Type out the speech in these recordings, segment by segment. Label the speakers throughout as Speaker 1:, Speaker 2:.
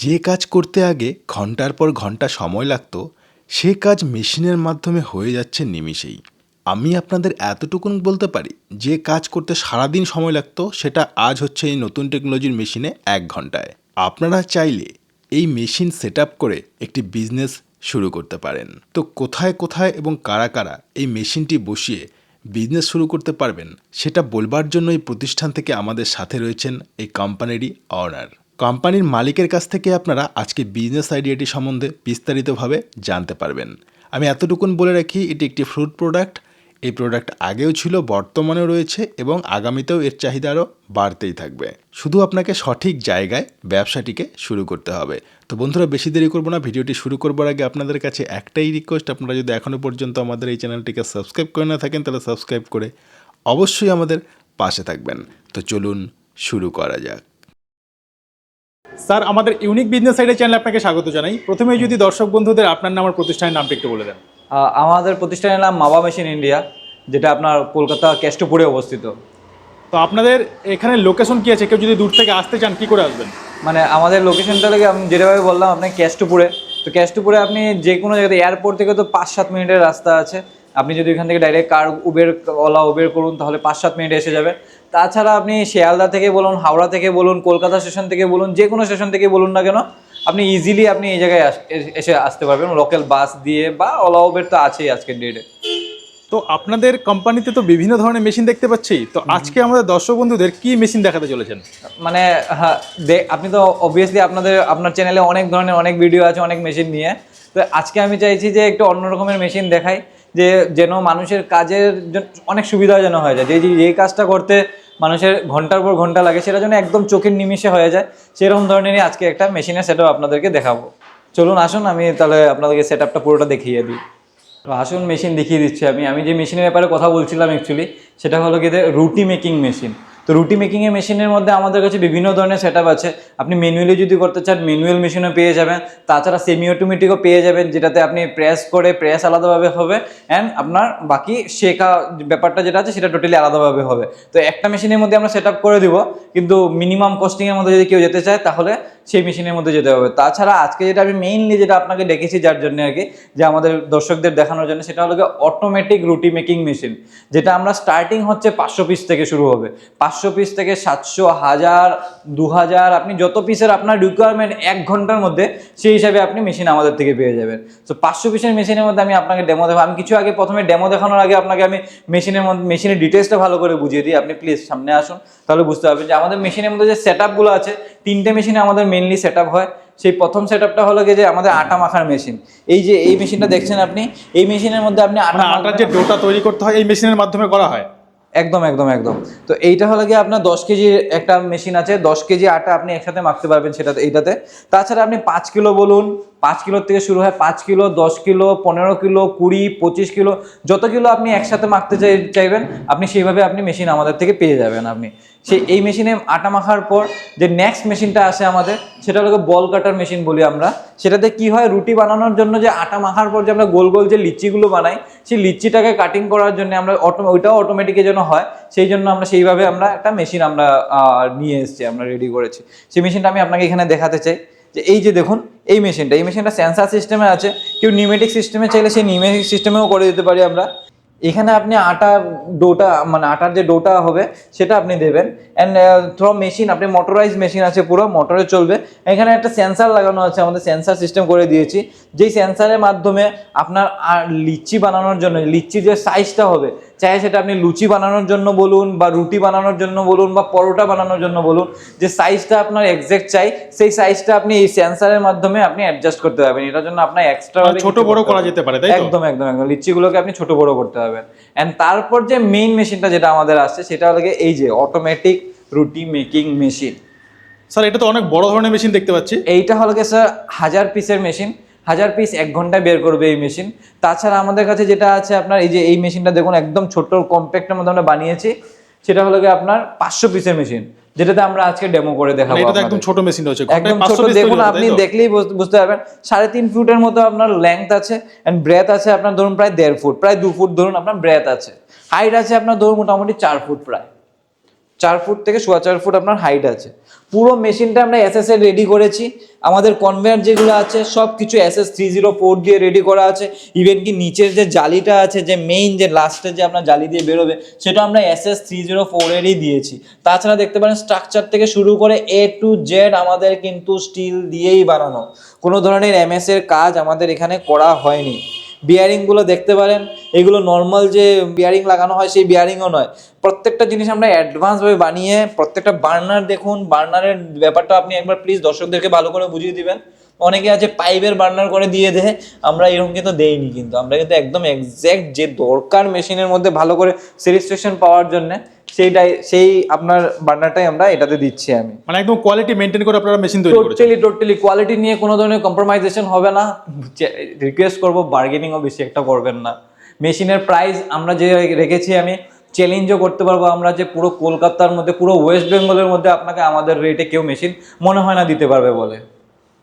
Speaker 1: যে কাজ করতে আগে ঘণ্টার পর ঘণ্টা সময় লাগতো, সে কাজ মেশিনের মাধ্যমে হয়ে যাচ্ছে নিমিষেই। আমি আপনাদের এতটুকুন বলতে পারি, যে কাজ করতে সারাদিন সময় লাগতো, সেটা আজ হচ্ছে এই নতুন টেকনোলজির মেশিনে এক ঘন্টায়। আপনারা চাইলে এই মেশিন সেট করে একটি বিজনেস শুরু করতে পারেন। তো কোথায় কোথায় এবং কারা কারা এই মেশিনটি বসিয়ে বিজনেস শুরু করতে পারবেন, সেটা বলবার জন্য এই প্রতিষ্ঠান থেকে আমাদের সাথে রয়েছেন এই কোম্পানিরই অনার কোম্পানির মালিকের কাছ থেকে আপনারা আজকে বিজনেস আইডিয়াটি সম্বন্ধে বিস্তারিতভাবে জানতে পারবেন। আমি এতটুকুন বলে রাখি, এটি একটি ফ্রুট প্রোডাক্ট এই প্রোডাক্ট আগেও ছিল, বর্তমানেও রয়েছে এবং আগামীতেও এর চাহিদা আরও বাড়তেই থাকবে। শুধু আপনাকে সঠিক জায়গায় ব্যবসাটিকে শুরু করতে হবে। তো বন্ধুরা, বেশি দেরি করব না। ভিডিওটি শুরু করবার আগে আপনাদের কাছে একটাই রিকোয়েস্ট আপনারা যদি এখনও পর্যন্ত আমাদের এই চ্যানেলটিকে সাবস্ক্রাইব করে না থাকেন, তাহলে সাবস্ক্রাইব করে অবশ্যই আমাদের পাশে থাকবেন। তো চলুন শুরু করা যাক।
Speaker 2: স্যার আমাদের ইউনিক বিজনেস সাইডের চ্যানেলে আপনাকে স্বাগত জানাই। প্রথমে যদি দর্শক বন্ধুদের আপনার নাম আর প্রতিষ্ঠানের নামটা একটু বলে দেন।
Speaker 3: আমাদের প্রতিষ্ঠানের নাম মাবা মেশিন ইন্ডিয়া যেটা আপনার কলকাতা কেষ্টপুরে অবস্থিত।
Speaker 2: তো আপনাদের এখানে লোকেশন কি আছে? কেউ যদি দূর থেকে আসতে চান কি করে আসবেন?
Speaker 3: মানে আমাদের লোকেশনটা থেকে আমি যেভাবে বললাম আপনার কেষ্টপুরে। তো কেষ্টপুরে আপনি যে কোনো জায়গাতে এয়ারপোর্ট থেকে তো পাঁচ সাত মিনিটের রাস্তা আছে। আপনি যদি এখান থেকে direct car Uber Ola Uber করুন তাহলে পাঁচ সাত মিনিটে এসে যাবে। তাছাড়া আপনি শিয়ালদা থেকে বলুন হাওড়া থেকে বলুন কলকাতা স্টেশন থেকে বলুন যে কোনো স্টেশন থেকে বলুন না কেন আপনি ইজিলি আপনি এই জায়গায় এসে আসতে পারবেন। লোকাল বাস দিয়ে বা ওলা উবের তো আছেই আজকের ডেটে
Speaker 2: তো আপনাদের কোম্পানিতে তো বিভিন্ন ধরনের মেশিন দেখতে পাচ্ছি। তো আজকে আমাদের দর্শক বন্ধুদের কি মেশিন দেখাতে চলেছেন?
Speaker 3: মানে হ্যাঁ আপনি তো অবভিয়াসলি আপনাদের আপনার চ্যানেলে অনেক ধরনের অনেক ভিডিও আছে অনেক মেশিন নিয়ে। তো আজকে আমি চাইছি যে একটু অন্য রকমের মেশিন দেখাই যে যেন মানুষের কাজের অনেক সুবিধা যেন হয়ে যায়। যে যে- কাজটা করতে মানুষের ঘণ্টার পর ঘণ্টা লাগে, সেটা যেন একদম চোখের নিমিষে হয়ে যায়। সেরকম ধরনেরই আজকে একটা মেশিনের সেটআপ আপনাদেরকে দেখাবো। চলুন, আসুন, আমি তাহলে আপনাদেরকে সেট আপটা পুরোটা দেখিয়ে দিই। তো আসুন মেশিন দেখিয়ে দিচ্ছি আমি। আমি যে মেশিনের ব্যাপারে কথা বলছিলাম অ্যাকচুয়ালি সেটা হলো কি রুটি মেকিং মেশিন তো রুটি মেকিংয়ের মেশিনের মধ্যে আমাদের কাছে বিভিন্ন ধরনের সেট আছে। আপনি ম্যানুয়ালি যদি করতে চান ম্যানুয়াল মেশিনও পেয়ে যাবেন। তাছাড়া সেমি অটোমেটিকও পেয়ে যাবেন, যেটাতে আপনি প্রেস করে প্রেস আলাদাভাবে হবে। অ্যান্ড আপনার বাকি শেখা ব্যাপারটা যেটা আছে, সেটা টোটালি আলাদাভাবে হবে। তো একটা মেশিনের মধ্যে আমরা সেট করে দিব। কিন্তু মিনিমাম কস্টিংয়ের মধ্যে যদি কেউ যেতে চায়, তাহলে সেই মেশিনের মধ্যে যেতে হবে। তাছাড়া আজকে যেটা আমি মেইনলি যেটা আপনাকে ডেকেছি যার জন্য আর কি, যে আমাদের দর্শকদের দেখানোর জন্য, সেটা হলো অটোমেটিক রুটি মেকিং মেশিন যেটা আমরা স্টার্টিং হচ্ছে পাঁচশো পিস থেকে শুরু হবে। পাঁচশো পিস থেকে সাতশো, হাজার দু হাজার আপনি যত পিসের আপনার রিকোয়ারমেন্ট এক ঘণ্টার মধ্যে, সেই হিসাবে আপনি মেশিন আমাদের থেকে পেয়ে যাবেন। তো পাঁচশো পিসের মেশিনের মধ্যে আমি আপনাকে ডেমো দেখাবো। আমি কিছু আগে প্রথমে ডেমো দেখানোর আগে আপনাকে আমি মেশিনের মধ্যে মেশিনের ডিটেলসটা ভালো করে বুঝিয়ে দিই। আপনি প্লিজ সামনে আসুন, তাহলে বুঝতে পারবেন যে আমাদের মেশিনের মধ্যে যে সেট আছে, তিনটে মেশিনে আমাদের মেনলি সেট হয়। সেই প্রথম সেট আপটা হলো যে আমাদের আটা মাখার মেশিন এই যে এই মেশিনটা দেখছেন আপনি এই মেশিনের মধ্যে আপনি আটা
Speaker 2: মানে আটার যে ডোটা তৈরি করতে হয় এই মেশিনের মাধ্যমে করা হয়?
Speaker 3: একদম একদম একদম। তো এইটা হলো গিয়ে আপনার দশ কেজির একটা মেশিন আছে দশ কেজি আটা আপনি একসাথে মাখতে পারবেন সেটাতে এইটাতে। তাছাড়া আপনি পাঁচ কিলো বলুন পাঁচ কিলোর থেকে শুরু হয় পাঁচ কিলো দশ কিলো পনেরো কিলো কুড়ি পঁচিশ কিলো যত কিলো আপনি একসাথে মাখতে চাই চাইবেন আপনি সেইভাবে আপনি মেশিন আমাদের থেকে পেয়ে যাবেন আপনি। সেই এই মেশিনে আটা মাখার পর যে নেক্সট মেশিনটা আসে আমাদের, সেটা হলো বল কাটার মেশিন বলি আমরা। সেটাতে কি হয়, রুটি বানানোর জন্য যে আটা মাখার পর যে আমরা গোল গোল যে লিচিগুলো বানাই, সেই লিচিটাকে কাটিং করার জন্য আমরা অটো ওইটাও অটোমেটিকের জন্য হয়, সেই জন্য আমরা সেইভাবে আমরা একটা মেশিন আমরা নিয়ে এসেছি, আমরা রেডি করেছি। সেই মেশিনটা আমি আপনাকে এখানে দেখাতে চাই। যে এই যে দেখুন, এই মেশিনটা এই মেশিনটা সেন্সার সিস্টেমে আছে। কেউ নিউমেটিক সিস্টেমে চাইলে সেই নিউমেটিক সিস্টেমেও করে দিতে পারি আমরা। এখানে আপনি আটা ডোটা মানে আটার যে ডোটা হবে, সেটা আপনি দেবেন। অ্যান্ড থ্রো মেশিন আপনি মোটরাইজ মেশিন আছে পুরো, মোটরে চলবে। এখানে একটা সেন্সার লাগানো আছে, আমাদের সেন্সার সিস্টেম করে দিয়েছি। যেই সেন্সারের মাধ্যমে আপনার লিচি বানানোর জন্য, লিচি যে সাইজটা হবে চাই সেটা আপনি লুচি বানানোর জন্য বলুন বা রুটি বানানোর জন্য বলুন বা পরোটা বানানোর জন্য বলুন যে সাইজটা আপনার এক্সাক্ট চাই সেই সাইজটা আপনি এই সেন্সারের মাধ্যমে আপনি অ্যাডজাস্ট করতে পারবেন। এটার জন্য আপনার এক্সট্রা
Speaker 2: ছোট বড় করা যেতে পারে, তাই?
Speaker 3: একদম একদম একদম। লিচিগুলোকে আপনি ছোট বড় করতে পারবেন। এন্ড তারপর যে মেইন মেশিনটা যেটা আমাদের আসছে সেটা হলো এই যে অটোমেটিক রুটি মেকিং মেশিন
Speaker 2: স্যার এটা তো অনেক বড় ধরনের মেশিন দেখতে পাচ্ছি।
Speaker 3: এইটা হলো স্যার হাজার পিসের মেশিন হাজার পিস এক ঘন্টায় বের করবে এই মেশিন তাছাড়া আমাদের কাছে যেটা আছে আপনার এই যে এই মেশিনটা দেখুন একদম ছোট কম্প্যাক্টের মধ্যে আমরা বানিয়েছি। সেটা হলো গিয়ে আপনার পাঁচশো পিসের মেশিন যেটাতে আমরা আজকে ডেমো করে দেখাবো
Speaker 2: মানে এটা একদম ছোট মেশিন রয়েছে
Speaker 3: একদম ছোট দেখুন আপনি দেখলেই বুঝতে পারবেন। সাড়ে তিন ফুটের মতো আপনার লেংথ আছে এন্ড ব্রেথ আছে আপনার ধরুন প্রায় দেড় ফুট প্রায় দু ফুট ধরুন আপনার ব্রেথ আছে। হাইট আছে আপনার ধরুন মোটামুটি চার ফুট প্রায়। চার ফুট থেকে সোয়া চার ফুট আপনার হাইট আছে। পুরো মেশিনটা আমরা এস এস এ রেডি করেছি। আমাদের কনভেয়ার যেগুলো আছে সব কিছু S S three zero four দিয়ে রেডি করা আছে। ইভেন কি নিচের যে জালিটা আছে, যে মেইন যে লাস্টে যে আপনার জালি দিয়ে বেরোবে, সেটা আমরা এস এস থ্রি জিরো ফোরেরই দিয়েছি। তাছাড়া দেখতে পারেন স্ট্রাকচার থেকে শুরু করে এ টু জেড আমাদের কিন্তু স্টিল দিয়েই বানানো। কোনো ধরনের এমএস এর কাজ আমাদের এখানে করা হয়নি। বিয়ারিংগুলো দেখতে পারেন। এগুলো নর্মাল যে বিয়ারিং লাগানো হয়, সেই বিয়ারিংও নয়। প্রত্যেকটা জিনিস আমরা অ্যাডভান্সভাবে বানিয়ে, প্রত্যেকটা বার্নার দেখুন বার্নারের ব্যাপারটা আপনি একবার প্লিজ দর্শকদেরকে ভালো করে বুঝিয়ে দিবেন। অনেকে আছে পাইপের বার্নার করে দিয়ে দেয়, আমরা এরকম কিন্তু দেইনি কিন্তু। আমরা কিন্তু একদম এক্স্যাক্ট যে দরকার মেশিনের মধ্যে ভালো করে স্যাটিসফ্যাকশন পাওয়ার জন্য সেইটাই সেই আপনার বার্নারটাই আমরা এটাতে দিচ্ছি আমি।
Speaker 2: মানে একদম কোয়ালিটি মেনটেন করে আপনারা মেশিন তৈরি করেছেন।
Speaker 3: টোটালি টোটালি কোয়ালিটি নিয়ে কোনো ধরনের কম্প্রোমাইজেশন হবে না। রিকোয়েস্ট করব বার্গেনিংও বেশি একটা করবেন না। মেশিনের প্রাইস আমরা যে রেখেছি আমি চ্যালেঞ্জও করতে পারব আমরা যে পুরো কলকাতার মধ্যে পুরো ওয়েস্ট বেঙ্গলের মধ্যে আপনাকে আমাদের রেটে কেউ মেশিন মনে হয় না দিতে পারবে বলে।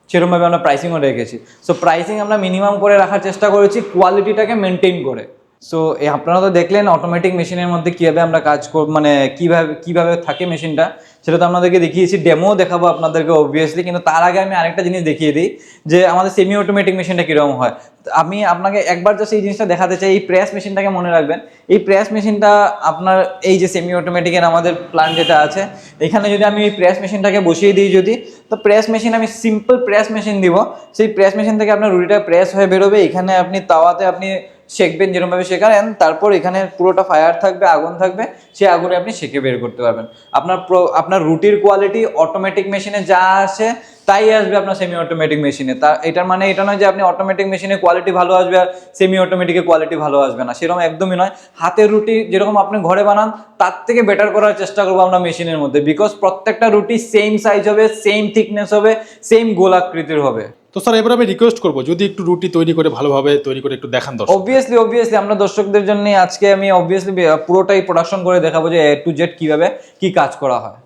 Speaker 3: সেরকমভাবে আমরা প্রাইসিংও রেখেছি। সো প্রাইসিং আমরা মিনিমাম করে রাখার চেষ্টা করেছি কোয়ালিটিটাকে মেনটেন করে। সো আপনারা তো দেখলেন অটোমেটিক মেশিনের মধ্যে কীভাবে আমরা কাজ কর মানে কীভাবে কীভাবে থাকে মেশিনটা সেটা তো আপনাদেরকে দেখিয়েছি ডেমো দেখাবো আপনাদেরকে অবভিয়াসলি কিন্তু তার আগে আমি আরেকটা জিনিস দেখিয়ে দিই, যে আমাদের সেমি অটোমেটিক মেশিনটা কীরকম হয়। আমি আপনাকে একবার জাস্ট এই জিনিসটা দেখাতে চাই, এই প্রেস মেশিনটাকে মনে রাখবেন। এই প্রেস মেশিনটা আপনার, এই যে সেমি অটোমেটিকের আমাদের প্ল্যান যেটা আছে, এখানে যদি আমি এই প্রেস মেশিনটাকে বসিয়ে দিই যদি, তো প্রেস মেশিন আমি সিম্পল প্রেস মেশিন দিব। সেই প্রেস মেশিন থেকে আপনার রুটিটা প্রেস হয়ে বেরোবে। এখানে আপনি তাওয়াতে আপনি শেখবেন যেরকমভাবে শেখালেন, তারপর এখানে পুরোটা ফায়ার থাকবে, আগুন থাকবে সেই আগুনে আপনি সেকে বের করতে পারবেন। আপনার আপনার রুটির কোয়ালিটি অটোমেটিক মেশিনে যা আসে, তাই আসবে আপনার সেমি অটোমেটিক মেশিনে তা, এটার মানে এটা নয় যে আপনি অটোমেটিক মেশিনে কোয়ালিটি ভালো আসবে আর সেমি অটোমেটিকের কোয়ালিটি ভালো আসবে না। সেরকম একদমই নয়। হাতের রুটি যেরকম আপনি ঘরে বানান, তার থেকে বেটার করার চেষ্টা করব আমরা মেশিনের মধ্যে। বিকজ প্রত্যেকটা রুটি সেম সাইজ হবে সেম থিকনেস হবে সেম গোলাকৃতির হবে।
Speaker 2: তো স্যার, এবার আমি রিকোয়েস্ট করব, যদি একটু রুটি তৈরি করে ভালোভাবে তৈরি করে একটু দেখান দর্শক।
Speaker 3: অবভিয়াসলি অবভিয়াসলি আমরা দর্শকদের জন্য আজকে আমি অবভিয়াসলি পুরোটাই প্রোডাকশন করে দেখাবো যে এ টু জেড কীভাবে কি কাজ করা হয়।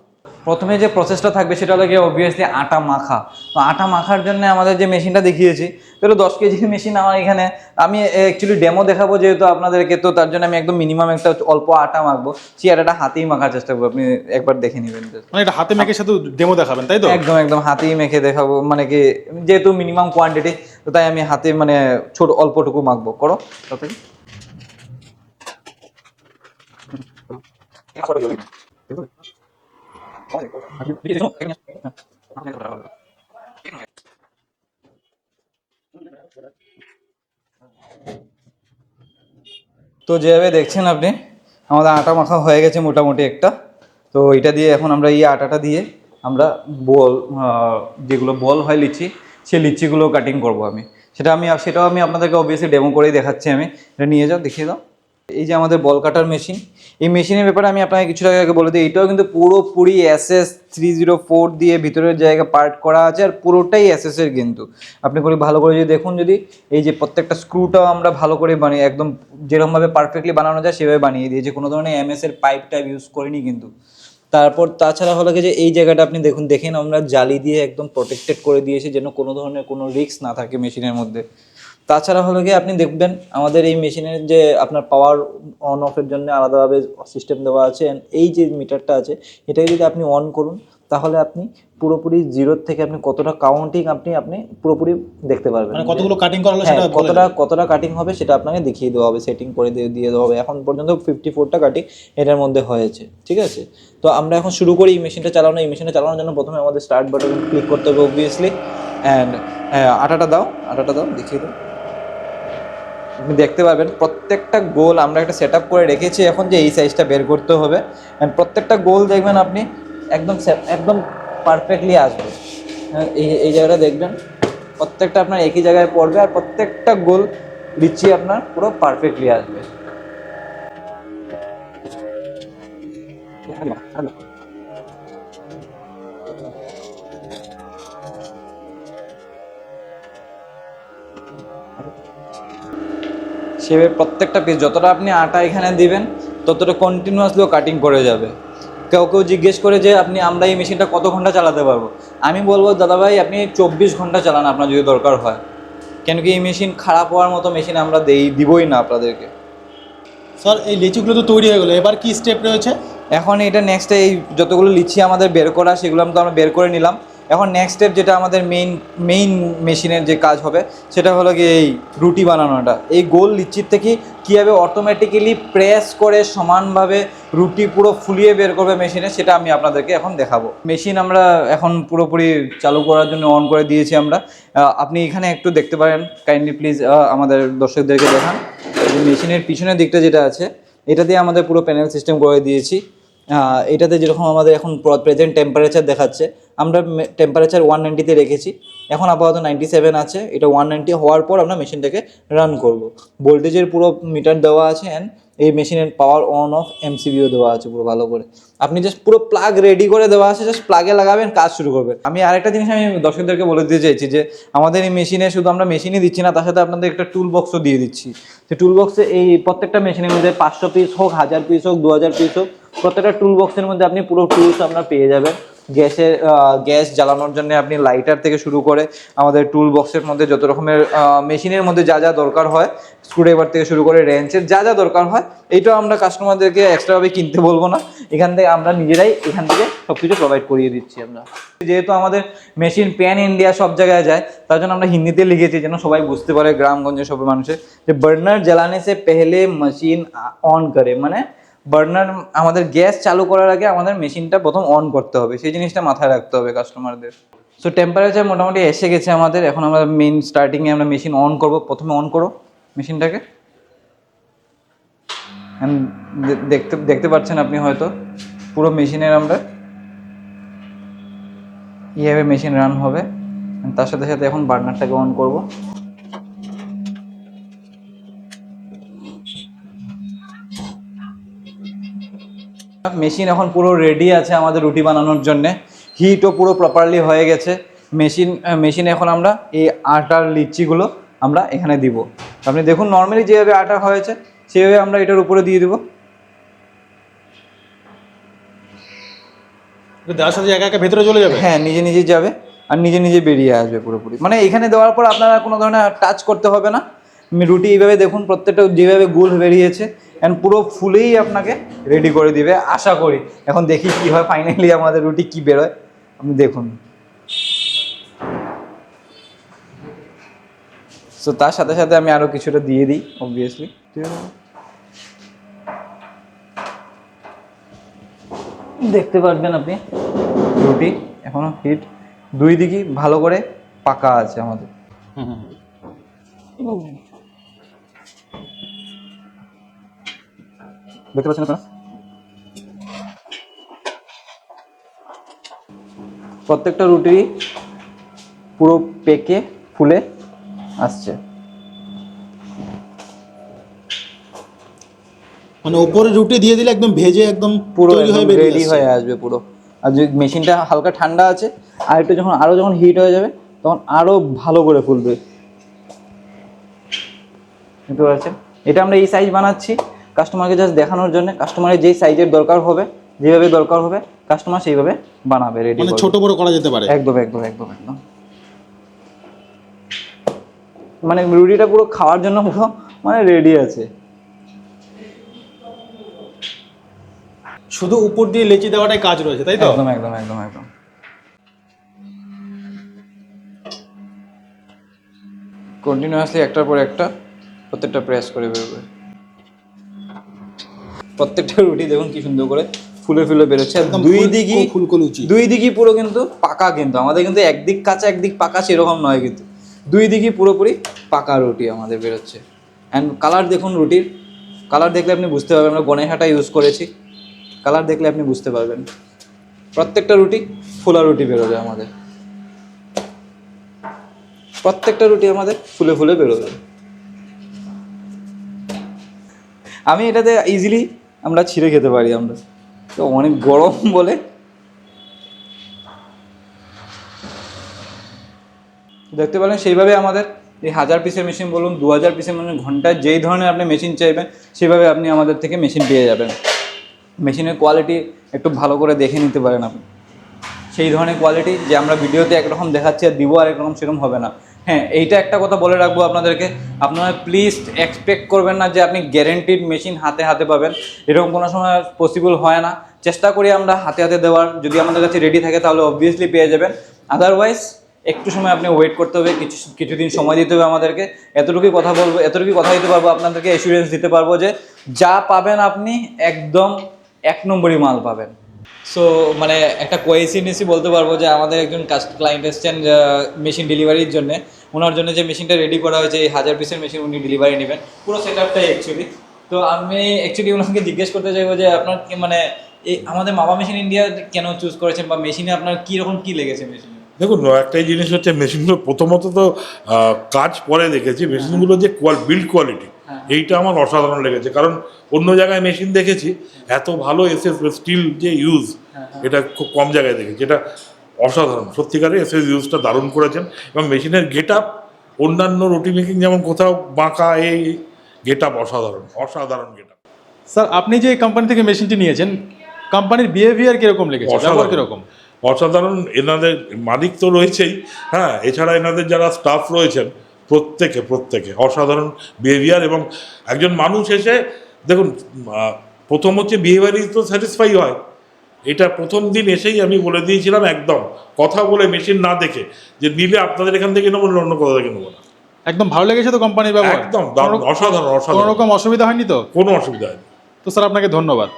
Speaker 3: প্রথমে যে প্রসেসটা থাকবে সেটা হলো গিয়ে অবভিয়াসলি আটা মাখা। তো আটা মাখার জন্য আমাদের যে মেশিনটা দেখিয়েছি তো দশ কেজির মেশিন আমার এখানে। আমি অ্যাকচুয়ালি ডেমো দেখাবো যেহেতু আপনাদেরকে তো তার জন্য আমি একদম মিনিমাম একটা অল্প আটা মাখবো। সেই আটাটা হাতেই মাখার চেষ্টা করব আপনি একবার দেখে নেবেন
Speaker 2: মানে এটা হাতে মেখে সাথে ডেমো দেখাবেন তাই তো?
Speaker 3: একদম একদম হাতেই মেখে দেখাবো। মানে কি যেহেতু মিনিমাম কোয়ান্টিটি তো তাই আমি হাতে মানে ছোট অল্পটুকু মাখবো। করো তাড়াতাড়ি। তো যেভাবে দেখছেন আপনি, আমাদের আটা মাখা হয়ে গেছে মোটামুটি একটা। তো এটা দিয়ে এখন আমরা এই আটাটা দিয়ে আমরা বল যেগুলো বল হয় লিচি, সেই লিচিগুলো কাটিং করব আমি। সেটা আমি, সেটাও আমি আপনাদেরকে অবভিয়াসলি ডেমো করেই দেখাচ্ছি আমি। এটা নিয়ে যাও, দেখিয়ে দাও। এই যে আমাদের বল কাটার মেশিন, এই মেশিনের ব্যাপারে আমি আপনাকে কিছু আগে বলে দিই, এটাও কিন্তু পুরোপুরি এস থ্রি জিরো ফোর দিয়ে ভিতরের জায়গা পার্ট করা আছে আর পুরোটাই এস এর কিন্তু। আপনি করে ভালো করে যদি দেখুন যদি, এই যে প্রত্যেকটা স্ক্রুটাও আমরা ভালো করে বানিয়ে, একদম যেরকমভাবে পারফেক্টলি বানানো যায় সেভাবে বানিয়ে দিয়েছি কোনো ধরনের এমএস এর পাইপ টাইপ ইউজ করিনি কিন্তু। তারপর তাছাড়া হলো যে এই জায়গাটা আপনি দেখুন, দেখেন আমরা জালি দিয়ে একদম প্রোটেক্টেড করে দিয়েছি যেন কোনো ধরনের কোনো রিস্ক না থাকে মেশিনের মধ্যে। তাছাড়া হলো গিয়ে আপনি দেখবেন আমাদের এই মেশিনের যে আপনার পাওয়ার অন অফের জন্য আলাদাভাবে সিস্টেম দেওয়া আছে এই যে মিটারটা আছে এটাকে যদি আপনি অন করুন তাহলে আপনি পুরোপুরি জিরোর থেকে আপনি কতটা কাউন্টিং আপনি আপনি পুরোপুরি দেখতে পারবেন।
Speaker 2: মানে কতগুলো কাটিং করা হলো
Speaker 3: হ্যাঁ,
Speaker 2: সেটা
Speaker 3: কতটা কতটা কাটিং হবে সেটা আপনাকে দেখিয়ে দেওয়া হবে সেটিং করে দিয়ে দিয়ে দেওয়া হবে। এখন পর্যন্ত ফিফটি ফোরটা কাটিং এটার মধ্যে হয়েছে ঠিক আছে? তো আমরা এখন শুরু করি এই মেশিনটা চালানো এই মেশিনটা চালানোর জন্য প্রথমে আমাদের স্টার্ট বাটন ক্লিক করতে হবে অবভিয়াসলি অ্যান্ড হ্যাঁ আটাটা দাও আটাটা দাও দেখিয়ে দাও। আপনি দেখতে পাবেন প্রত্যেকটা গোল আমরা একটা সেট করে রেখেছি এখন যে এই সাইজটা বের করতে হবে। অ্যান্ড প্রত্যেকটা গোল দেখবেন আপনি একদম একদম পারফেক্টলি আসবে। হ্যাঁ, এই এই জায়গাটা দেখবেন প্রত্যেকটা আপনার একই জায়গায় পড়বে আর প্রত্যেকটা গোল লিচি আপনার পুরো পারফেক্টলি আসবে। সেভাবে প্রত্যেকটা পিস যতটা আপনি আটা এখানে দিবেন ততটা কন্টিনিউয়াসলিও কাটিং করে যাবে। কেউ কেউ জিজ্ঞেস করে যে আপনি আমরা এই মেশিনটা কত ঘণ্টা চালাতে পারব? আমি বলব দাদাভাই আপনি চব্বিশ ঘণ্টা চালান আপনার যদি দরকার হয়। কেন কি এই মেশিন খারাপ হওয়ার মতো মেশিন আমরা দেই দিবই না আপনাদেরকে।
Speaker 2: স্যার এই লিচিগুলো তো তৈরি হয়ে গেলো। এবার কি স্টেপ রয়েছে?
Speaker 3: এখন এটা নেক্সট এই যতগুলো লিচি আমাদের বের করা সেগুলো তো আমরা বের করে নিলাম। এখন নেক্সট স্টেপ যেটা আমাদের মেইন মেইন মেশিনের যে কাজ হবে, সেটা হলো কি এই রুটি বানানোটা। এই গোল লিচির থেকে কীভাবে অটোমেটিক্যালি প্রেস করে সমানভাবে রুটি পুরো ফুলিয়ে বের করবে মেশিনে সেটা আমি আপনাদেরকে এখন দেখাবো। মেশিন আমরা এখন পুরোপুরি চালু করার জন্য অন করে দিয়েছি আমরা। আপনি এখানে একটু দেখতে পারেন কাইন্ডলি প্লিজ আমাদের দর্শকদেরকে দেখান। মেশিনের পিছনের দিকটা যেটা আছে, এটা দিয়ে আমাদের পুরো প্যানেল সিস্টেম করে দিয়েছি। এটাতে যেরকম আমাদের এখন প্রেজেন্ট টেম্পারেচার দেখাচ্ছে, আমরা টেম্পারেচার ওয়ান নাইনটিতে রেখেছি। এখন আপাতত নাইনটি সেভেন আছে, এটা ওয়ান নাইনটি হওয়ার পর আমরা মেশিনটাকে রান করব। ভোল্টেজের পুরো মিটার দেওয়া আছে অ্যান্ড এই মেশিনের পাওয়ার অন অফ এমসিবিও দেওয়া আছে পুরো ভালো করে। আপনি জাস্ট পুরো প্লাগ রেডি করে দেওয়া আছে জাস্ট প্লাগে লাগাবেন, কাজ শুরু করবেন আমি আরেকটা জিনিস আমি দর্শকদেরকে বলে দিতে চাইছি যে, আমাদের এই মেশিনে শুধু আমরা মেশিনই দিচ্ছি না, তার সাথে আপনাদের একটা টুল বক্সও দিয়ে দিচ্ছি। সেই টুল বক্সে এই প্রত্যেকটা মেশিনের মধ্যে পাঁচশো পিস হোক, হাজার পিস হোক, দু হাজার পিস হোক, প্রত্যেকটা টুল বক্সের মধ্যে আপনি পুরো টুলস আপনার পেয়ে যাবেন। গ্যাসের গ্যাস জ্বালানোর জন্য আপনি লাইটার থেকে শুরু করে আমাদের টুল বক্সের মধ্যে যত রকমের মেশিনের মধ্যে যা যা দরকার হয় স্ক্রুড্রাইভার থেকে শুরু করে রেঞ্চের যা যা দরকার হয়, এইটাও আমরা কাস্টমারদেরকে এক্সট্রাভাবে কিনতে বলব না। এখান থেকে আমরা নিজেরাই এখান থেকে সব কিছু প্রোভাইড করিয়ে দিচ্ছি আমরা। যেহেতু আমাদের মেশিন প্যান ইন্ডিয়া সব জায়গায় যায়, তার জন্য আমরা হিন্দিতে লিখেছি যেন সবাই বুঝতে পারে গ্রামগঞ্জে সব মানুষের। যে বার্নার জ্বালানে সে পেহলে মেশিন অন করে মানে বার্নার আমাদের গ্যাস চালু করার আগে আমাদের মেশিনটা প্রথম অন করতে হবে, সেই জিনিসটা মাথায় রাখতে হবে কাস্টমারদের সো টেম্পারেচার মোটামুটি এসে গেছে আমাদের, এখন আমরা মেন স্টার্টিংয়ে আমরা মেশিন অন করব, প্রথমে অন করো মেশিনটাকে। দেখতে দেখতে পাচ্ছেন আপনি হয়তো, পুরো মেশিনের আমরা এইভাবে মেশিন রান হবে। তার সাথে সাথে এখন বার্নারটাকে অন করব। মেশিন এখন পুরো রেডি আছে আমাদের রুটি বানানোর জন্য। হিটও পুরো প্রপারলি হয়ে গেছে। মেশিন মেশিনে এখন আমরা এই আটার লিচিগুলো আমরা এখানে দিব। আপনি দেখুন নর্মালি যেভাবে আটা হয়েছে সেভাবে আমরা এটার উপরে দিয়ে দেবো।
Speaker 2: দেওয়ার সাথে একা একা ভেতরে চলে যাবে?
Speaker 3: হ্যাঁ নিজে নিজে যাবে আর নিজে নিজে বেরিয়ে আসবে পুরোপুরি। মানে এখানে দেওয়ার পর আপনারা কোনো ধরনের টাচ করতে হবে না। রুটি এইভাবে দেখুন প্রত্যেকটা যেভাবে গোল বেরিয়েছে অ্যান্ড পুরো ফুলেই আপনাকে রেডি করে দিবে আশা করি। এখন দেখি কি হয় ফাইনালি আমাদের রুটি কি বেরোয় আপনি দেখুন। সো তার সাথে সাথে আমি আরও কিছুটা দিয়ে দিই অবভিয়াসলি দেখতে পারবেন আপনি রুটি এখনও হিট দুই দিকই ভালো করে পাকা আছে আমাদের। দেখতে পাচ্ছেন আপনারা? প্রত্যেকটা রুটি পুরো পেকে ফুলে আসছে।
Speaker 2: মানে ওপরে রুটি দিয়ে দিলে একদম ভেজে একদম
Speaker 3: পুরো
Speaker 2: হয়ে
Speaker 3: রেডি হয়ে আসবে পুরো। আর যদি মেশিনটা হালকা ঠান্ডা আছে আর একটু যখন আরও যখন হিট হয়ে যাবে তখন আরও ভালো করে ফুলবে। বুঝতে পারছেন এটা আমরা এই সাইজ বানাচ্ছি কাস্টমারকে জাস্ট দেখানোর জন্য। কাস্টমারের যেই সাইজের দরকার হবে যেভাবে দরকার হবে কাস্টমার সেইভাবে বানাবে রেডি
Speaker 2: মানে ছোট বড় করা যেতে পারে।
Speaker 3: একদম একদম একদম একদম। মানে রুটিটা পুরো খাওয়ার জন্য পুরো মানে রেডি আছে।
Speaker 2: শুধু উপর দিয়ে লেচি দেওয়াটাই কাজ রয়েছে তাই তো?
Speaker 3: একদম একদম একদম একদম। কন্টিনিউয়াসলি একটার পর একটা প্রত্যেকটা প্রেস করে বেরোবে প্রত্যেকটা রুটি দেখুন কি সুন্দর করে ফুলে ফুলে বেরোচ্ছে। দুই দিকই
Speaker 2: ফুলকলুচি।
Speaker 3: দুই দিকই পুরো কিন্তু পাকা কিন্তু। আমাদের কিন্তু একদিক কাঁচা একদিক পাকা সেরকম নয় কিন্তু। দুই দিকই পুরোপুরি পাকা রুটি আমাদের বেরোচ্ছে। অ্যান্ড কালার দেখুন রুটির। কালার দেখলে আপনি বুঝতে পারবেন। আমরা গণেশাটা ইউজ করেছি। কালার দেখলে আপনি বুঝতে পারবেন। প্রত্যেকটা রুটি ফোলা রুটি বেরোবে আমাদের। প্রত্যেকটা রুটি আমাদের ফুলে ফুলে বেরোবে। আমি এটাতে ইজিলি আমরা ছিঁড়ে খেতে পারি আমরা। তো অনেক গরম বলে। দেখতে পেলেন সেইভাবে আমাদের এই হাজার পিসের মেশিন বলুন, দু হাজার পিসের মানে ঘন্টায় যেই ধরনের আপনি মেশিন চাইবেন, সেভাবে আপনি আমাদের থেকে মেশিন পেয়ে যাবেন। মেশিনের কোয়ালিটি একটু ভালো করে দেখে নিতে পারেন আপনি। সেই ধরনের কোয়ালিটি যে আমরা ভিডিওতে একরকম দেখাচ্ছি আর দিব আর একরকম সেরকম হবে না। হ্যাঁ এইটা একটা কথা বলে রাখব আপনাদেরকে। আপনারা প্লিজ এক্সপেক্ট করবেন না যে আপনি গ্যারেন্টিড মেশিন হাতে হাতে পাবেন। এরকম কোনো সময় পসিবল হয় না। চেষ্টা করি আমরা হাতে হাতে দেওয়ার। যদি আমাদের কাছে রেডি থাকে তাহলে অবভিয়াসলি পেয়ে যাবেন। আদারওয়াইজ একটু সময় আপনি ওয়েট করতে হবে। কিছু, কিছুদিন সময় দিতে হবে আমাদেরকে। এতটুকুই কথা বলব, এতটুকুই কথা দিতে পারব, আপনাদেরকে এসুরেন্স দিতে পারব যে যা পাবেন আপনি একদম এক নম্বরই মাল পাবেন। সো মানে একটা কোয়েসিনেসি বলতে পারব যে আমাদের একজন কাস্ট ক্লায়েন্ট এসছেন মেশিন ডেলিভারির জন্য। ওনার জন্য যে মেশিনটা রেডি করা হয়েছে, এই হাজার পিসের মেশিন উনি ডেলিভারি নেবেন। পুরো সেট আপটাই অ্যাকচুয়ালি তো আমি অ্যাকচুয়ালি ওনাকে জিজ্ঞেস করতে চাইব যে আপনার মানে এই আমাদের মামা মেশিন ইন্ডিয়া কেন চুজ করেছেন বা মেশিনে আপনার কী রকম কী লেগেছে মেশিনে
Speaker 4: দেখুন একটাই জিনিস হচ্ছে মেশিনগুলো প্রথমত তো কাজ পরে দেখেছি। মেশিনগুলো যে বিল্ড কোয়ালিটি এইটা আমার অসাধারণ লেগেছে। কারণ অন্য জায়গায় মেশিন দেখেছি এত ভালো এসএস স্টিল যে ইউজ এটা খুব কম জায়গায় দেখেছি। এটা অসাধারণ। সত্যিকারে এসএস ইউজটা দারুণ করেছেন এবং মেশিনের গেট আপ অন্যান্য রুটি মেকিং যেমন কোথাও বাঁকা এই গেট আপ অসাধারণ অসাধারণ গেট আপ
Speaker 2: স্যার আপনি যে কোম্পানি থেকে মেশিনটি নিয়েছেন কোম্পানির বিহেভিয়ার কীরকম লেগেছে? ব্যবহার কীরকম?
Speaker 4: অসাধারণ। এনাদের মালিক তো রয়েছেই। হ্যাঁ এছাড়া এনাদের যারা স্টাফ রয়েছেন প্রত্যেকে প্রত্যেকে। অসাধারণ বিহেভিয়ার এবং একজন মানুষ এসে দেখুন প্রথম হচ্ছে বিহেভিয়ারই তো স্যাটিসফাই হয়। এটা প্রথম দিন এসেই আমি বলে দিয়েছিলাম একদম। কথা বলে মেশিন না দেখে যে নিলে আপনাদের এখান থেকে নেব না অন্য কোথা থেকে নেব না।
Speaker 2: একদম ভালো লেগেছে তো কোম্পানির ব্যবহার?
Speaker 4: একদম দারুণ, অসাধারণ
Speaker 2: কোনো
Speaker 4: অসাধারণ
Speaker 2: রকম অসুবিধা হয়নি তো?
Speaker 4: কোনো অসুবিধা হয়নি।
Speaker 2: তো স্যার আপনাকে ধন্যবাদ।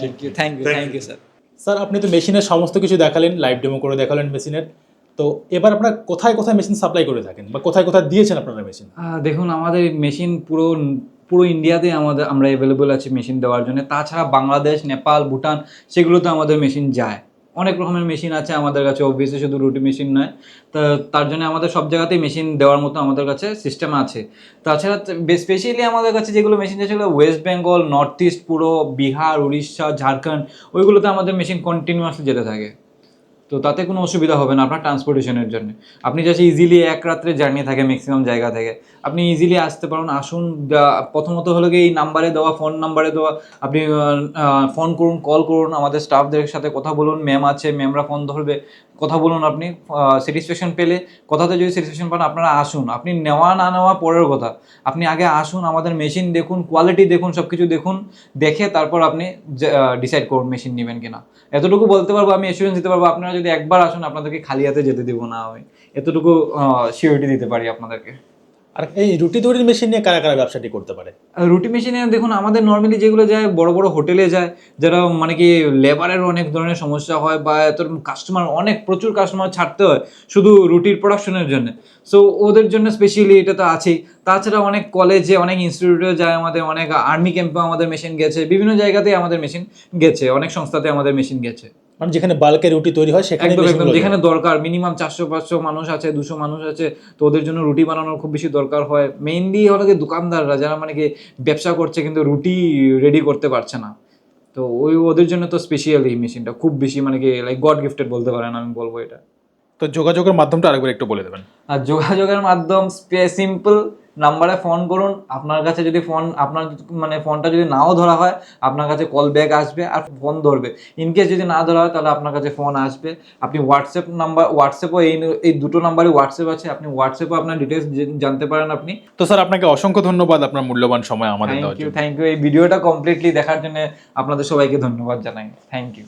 Speaker 3: Thank you thank you thank you sir
Speaker 2: sir আপনি তো মেশিনের সমস্ত কিছু দেখালেন লাইভ ডেমো করে দেখালেন মেশিনের তো এবার আপনারা কোথায় কোথায় মেশিন সাপ্লাই করে থাকেন? বা কোথায় কোথায় দিয়েছেন আপনারা মেশিন
Speaker 3: দেখুন, আমাদের মেশিন পুরো পুরো ইন্ডিয়াতে আমাদের, আমরা অ্যাভেলেবল আছি মেশিন দেওয়ার জন্য। তাছাড়া বাংলাদেশ, নেপাল, ভুটান, সেগুলোতে আমাদের মেশিন যায়। অনেক রকমের মেশিন আছে আমাদের কাছে অবভিয়াসলি শুধু রুটি মেশিন নয়। তা, তার জন্য আমাদের সব জায়গাতেই মেশিন দেওয়ার মতো আমাদের কাছে সিস্টেম আছে। তাছাড়া স্পেশালি আমাদের কাছে যেগুলো মেশিন আছে, সেগুলো ওয়েস্ট বেঙ্গল নর্থ ইস্ট পুরো বিহার উড়িষ্যা ঝাড়খণ্ড ওইগুলোতে আমাদের মেশিন কন্টিনিউয়াসলি যেতে থাকে। তো তাতে কোনো অসুবিধা হবে না আপনার ট্রান্সপোর্টেশনের জন্য। আপনি যাচ্ছে ইজিলি এক রাত্রে জার্নি থাকে ম্যাক্সিমাম জায়গা থেকে। আপনি ইজিলি আসতে পারুন, আসুন প্রথমত হলো কি এই নাম্বারে দেওয়া ফোন নাম্বারে দেওয়া, আপনি ফোন করুন কল করুন, আমাদের স্টাফদের সাথে কথা বলুন ম্যাম আছে ম্যামরা ফোন ধরবে। কথা বলুন আপনি স্যাটিসফ্যাকশন পেলে। কথাতে যদি স্যাটিসফ্যাকশন পান, আপনারা আসুন। আপনি নেওয়া, না নেওয়া পরের কথা। আপনি আগে আসুন, আমাদের মেশিন দেখুন কোয়ালিটি দেখুন সব কিছু দেখুন, দেখে তারপর আপনি ডিসাইড করুন মেশিন নেবেন কিনা। এতটুকু বলতে পারব, আমি এসুরেন্স দিতে পারব, আপনারা যদি একবার আসুন, আপনাদেরকে খালি হাতে যেতে দেবো না আমি। এতটুকু সিওরিটি দিতে পারি আপনাদেরকে।
Speaker 2: আর এই রুটি তৈরির মেশিন নিয়ে কারা কারা ব্যবসাটি করতে পারে?
Speaker 3: রুটি মেশিনে দেখুন, আমাদের নর্মালি যেগুলো যায়, বড় বড় হোটেলে যায়, যারা মানে কি লেবারের অনেক ধরনের সমস্যা হয় বা এত কাস্টমার অনেক প্রচুর কাস্টমার ছাড়তে হয় শুধু রুটির প্রোডাকশনের জন্য। সো ওদের জন্য স্পেশালি এটা তো আছেই। তাছাড়া অনেক কলেজে অনেক ইনস্টিটিউটে যায় আমাদের, অনেক আর্মি ক্যাম্পে আমাদের মেশিন গেছে। বিভিন্ন জায়গাতেই আমাদের মেশিন গেছে, অনেক সংস্থাতে আমাদের মেশিন গেছে।
Speaker 2: মানে যেখানে বাল্কে রুটি তৈরি হয় সেখানে
Speaker 3: একদম যেখানে দরকার মিনিমাম চারশো পাঁচশো মানুষ আছে দুশো মানুষ আছে তো ওদের জন্য রুটি বানানোর খুব বেশি দরকার হয়। মেইনলি হলো কি দোকানদাররা যারা মানে কি ব্যবসা করছে কিন্তু রুটি রেডি করতে পারছে না। তো ওই ওদের জন্য তো স্পেশাল এই মেশিনটা খুব বেশি মানে কি লাইক গড গিফটেড বলতে পারেন আমি বলব এটা।
Speaker 2: তো যোগাযোগের মাধ্যমটা আরেকবার একটু বলে দেবেন।
Speaker 3: আর যোগাযোগের মাধ্যম সিম্পল নাম্বারে ফোন করুন আপনার কাছে যদি ফোন আপনার মানে ফোনটা যদি নাও ধরা হয় আপনার কাছে কল ব্যাক আসবে আর ফোন ধরবে। ইন কেস যদি না ধরা হয় তাহলে আপনার কাছে ফোন আসবে। আপনি হোয়াটসঅ্যাপ নাম্বার হোয়াটসঅ্যাপও এই এই দুটো নাম্বারে হোয়াটসঅ্যাপ আছে। আপনি হোয়াটসঅ্যাপে আপনার ডিটেলস জানতে পারেন আপনি।
Speaker 2: তো স্যার আপনাকে অসংখ্য ধন্যবাদ আপনার মূল্যবান সময় আমাদের
Speaker 3: থ্যাংক ইউ থ্যাংক ইউ এই ভিডিওটা কমপ্লিটলি দেখার জন্য আপনাদের সবাইকে ধন্যবাদ জানাই। Thank you